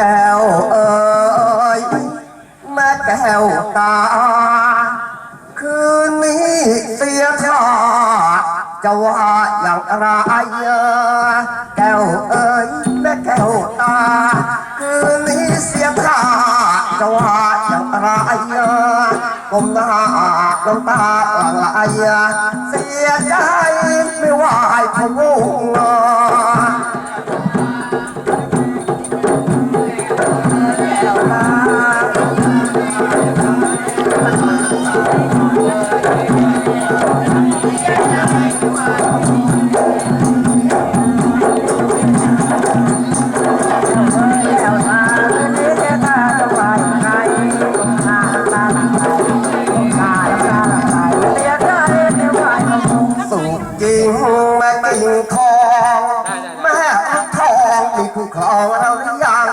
แก้วเอ๋ยแม่แก้วตา คืนนี้เสียท่าจะว่าอย่างไรแก้วเอ๋ยแม่แก้วตา คืนนี้เสียท่าจะว่าอย่างไรกลมหน้าลงตาหลังไหลเสียใจไม่ไหวพะวง สุขจริงแม่กิ่งทองแม่ทองมีคู่ครองเราหรือยัง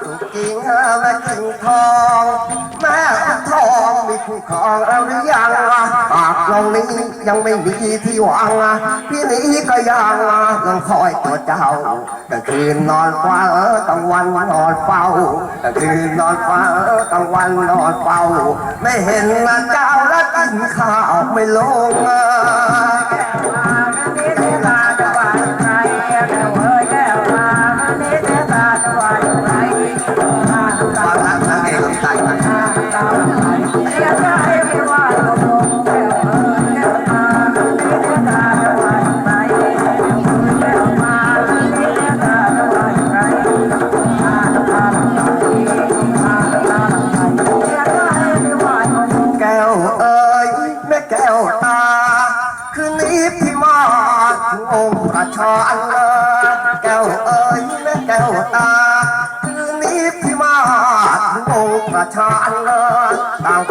สุขจริงแม่กิ่งทอง แม่ทองมีคู่ครองเราหรือยังปากเรานี้ ยังไม่มีที่วางพี่นี้ก็ยังยังคอยตัวเจ้ากลางคืนนอนเฝ้ากลางวันนอนเฝ้ากลางคืนนอนเฝ้ากลางวันนอนเฝ้า ไม่เห็นนะเจ้าแล้วกินข้าวไม่ลง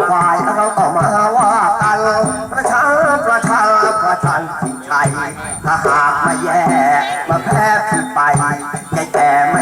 ควางฝ่ายเราก็มาว่ากันประชาประชาประชันสิชัยถ้าหากมาแย่มาแพ้ที่ไปแก่แก่มา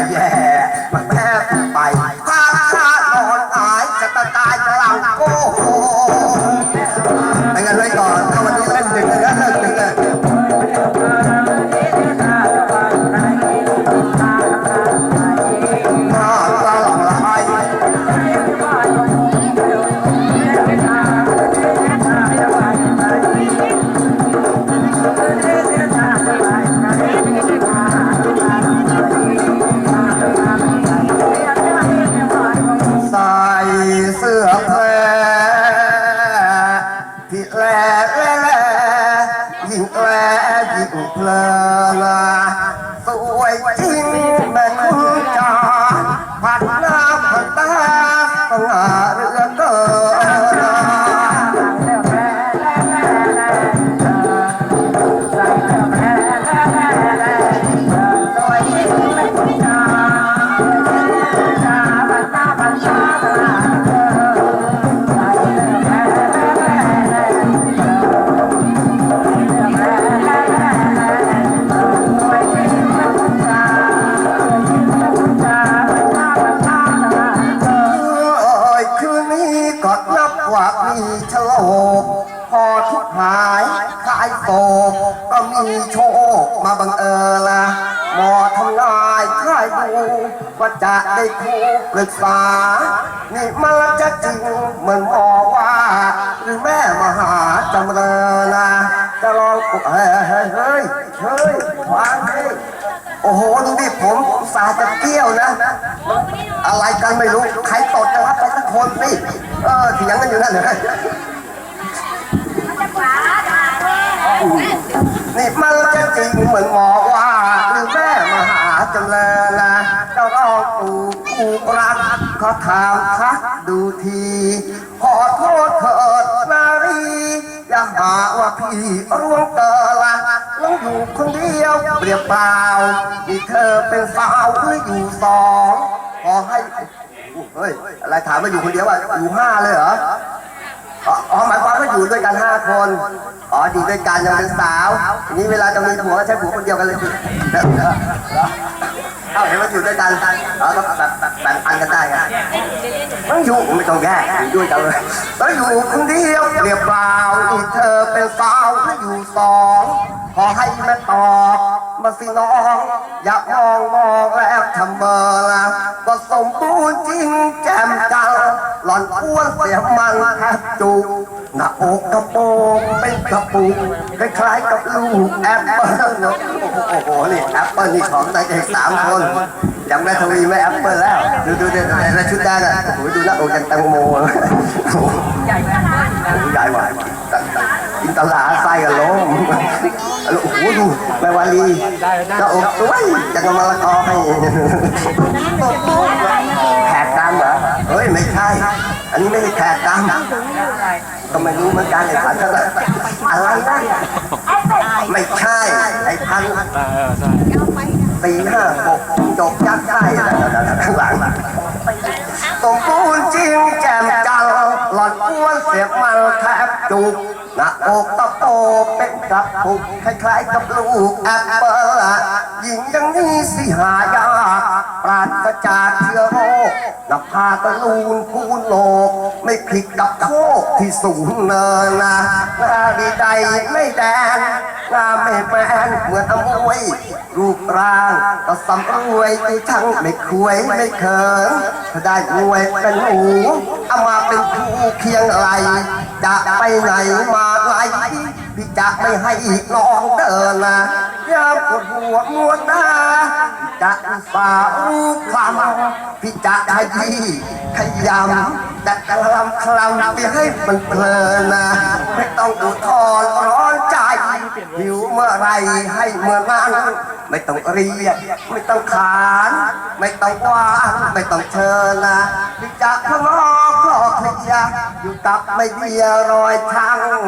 แย่ม ว่ามีโชคพอทุกหายขายโศกก็มีโชคมาบังเอิญละหมอทำนายคายดูว่าจะได้คู่ปรึกษา นี่มันจะจริงเหมือนหมอว่า หรือแม่มหาจำเริญนะจะลองเฮ้ยเฮ้ยเฮ้ยเฮ้ยวางให้โอ้โหดูดิผมสาจะเกี้ยวนะ อะไรกันไม่รู้ ใครตดนะครับ คนสิเออเถียงกันอยู่นั่นเลยนี่มันจะจริงเหมือนหมอว่าหรือแม่มหาจำเริญนะเจ้ารองตูคู่รักขอถามทักดูที ขอโทษเถิดนารีอย่าหาว่าพี่ร่วงเกินละลงอยู่คนเดียวเปรียบเปล่านี่เธอเป็นสาวหรืออยู่สองขอให้ เฮ้ย อะไรถามว่าอยู่คนเดียวอะอยู่ห้าเลยเหรอ อ๋อ หมายความว่าอยู่ด้วยกันห้าคน อ๋อ อยู่ด้วยกันยังเป็นสาวทีนี้เวลาจะมีผัวก็ใช้ผัวคนเดียวกันเลยเหรอเอ้าเห็นว่าอยู่ด้วยกันอ๋อก็แบบแบบแบ่งปันกันได้ไงต้องอยู่ไม่ต้องแยกอยู่ด้วยกันเลยต้องอยู่คนเดียวเรียบเปล่านี่เธอเป็นสาวหรืออยู่สอง ขอให้แม่ตอบ มาสิน้อง อยากมองมองแล้วทำเบอร์ละก็สมบูรณ์จริงแจ่มจังหล่อนอ้วนเสียมันแทบจุกหน้าอกกระโปรงเป็นกระปุกคล้ายๆกับลูกแอปเปิ้ลโอ้โหนี่แอปเปิ้ลนี่ของนายเอกสามคนยังแม่ทวีไม่แอปเปิ้ลแล้ว ดูดูเดี๋ยวแล้วชุดได้อะโอ้โหดูหน้าอกยังแตังโมใหญ่ใหญ่หวานอินตลาไส้กันล้มโอ้โหดูแม่วาลีหน้าอกสวยจะกำมะละกอให้แขกดำเหรอเฮ้ยไม่ใช่ อันนี้ไม่ใช่แขกดำก็ไม่รู้เหมือนกันไอ้พันธุ์อะไรได้ไม่ใช่ไอ้พันธุ์สี่ห้าหกจบยัดไส้ คล้ายกับลูกแอปเปิลหญิงยังนี้สิหายากปราศจากเชื้อโรคน้าผากก็ลูนพูนโลก ไม่ผิดกับโคกที่สูงเนินนะหน้าดีใดไม่แดงหน้าไม่แมนเหมือนอมวยรูปร่างก็สำรวยที่ทั้งไม่ควยไม่เขินถ้าได้รวยเป็นหมูเอามาเป็นคู่เคียงไหลจะไปไหนมาไหล พี่จะไม่ให้น้องเดินนะยามปวดหัวมัวตาจะอุตส่าห์รู้คำพี่จะขยี้ขยำแต่กลำคลำไปให้มันเพลินนะไม่ต้องอุทธรร้อนใจหิวเมื่อไรให้เมื่อนั้นไม่ต้องเรียกไม่ต้องขาน ไม่ต้องวานไม่ต้องเชิญนะพี่จะข้าง อกก็เคลียร์อยู่กับไม่เดียรอยทาง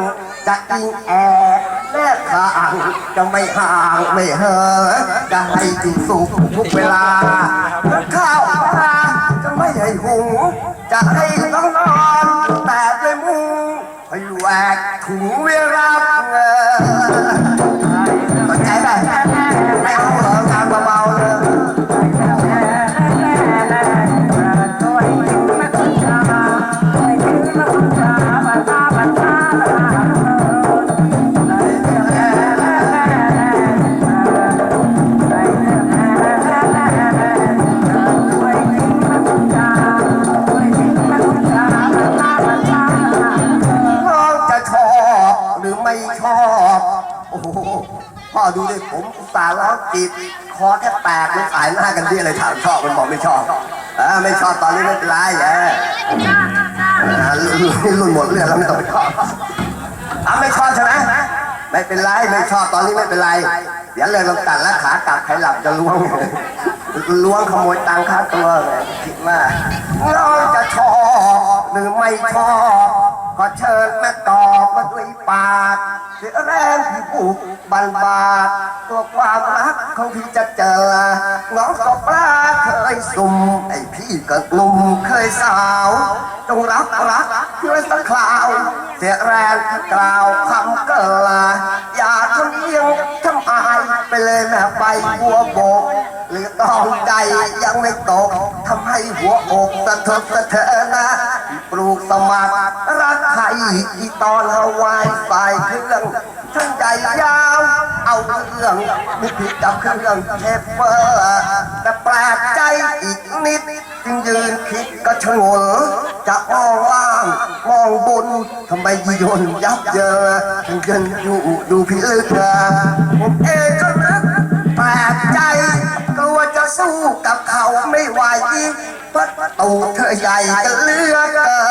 จะอิงแอบแลกทางจะไม่ห่างไม่เหินจะให้อยู่สุขทุกเวลาข้าวปลาจะไม่ให้หุงจะให้ต้องนอนแต่ด้วยมุงให้แหวกถุงเวลาเงิน สาห์ร้องจีบคอแทบแตกมันสายหน้ากันที่อะไรถามชอบมันบอกไม่ชอบเออไม่ชอบตอนนี้ไม่เป็นไรเอออ่ารุ่นรุ่นหมดเรื่องแล้วไม่ต้องไปชอบอะไม่ชอบใช่ไหมไม่เป็นไรไม่ชอบตอนนี้ไม่เป็นไร เดี๋ยวเลยลองตัดแล้วขากลับใครหลับจะล้วงล้วงขโมยตังค่าตัวเลยคิดว่าน้องจะชอบหรือไม่ชอบก็เชิญแม่ตอบมาด้วยปากเสียแรงที่บุกบันบา ดตัวความรักของพี่จะเจอน้องก็ปลาเคยสุ่มไอพี่ก็หนุ่มเคยสาวจงรับรักเพื่อสักคราวเสียแรงกล่าวคำเกิดอย่าทำเอียงทำอายไปเลยแม่ใบบัวโบก หรือต้องใจยังไม่ตกทำให้หัวอกสะเทิดสะเทือนนะปลูกสมัครรักใครที่ตอนฮาวายใส่เครื่อง เอาเรื่องไม่ผิดกับเครื่องเทปเปอร์แต่แปลกใจอีกนิด จึงยืนคิดก็ชงนจะมองล่างมองบนทำไมยนยับเยินถึงยันอยู่ดูพิลึกผมเองก็นึกแปลกใจกลัวจะสู้กับเขาไม่ไหวเพราะตูเธอใหญ่กันเลือกเกิ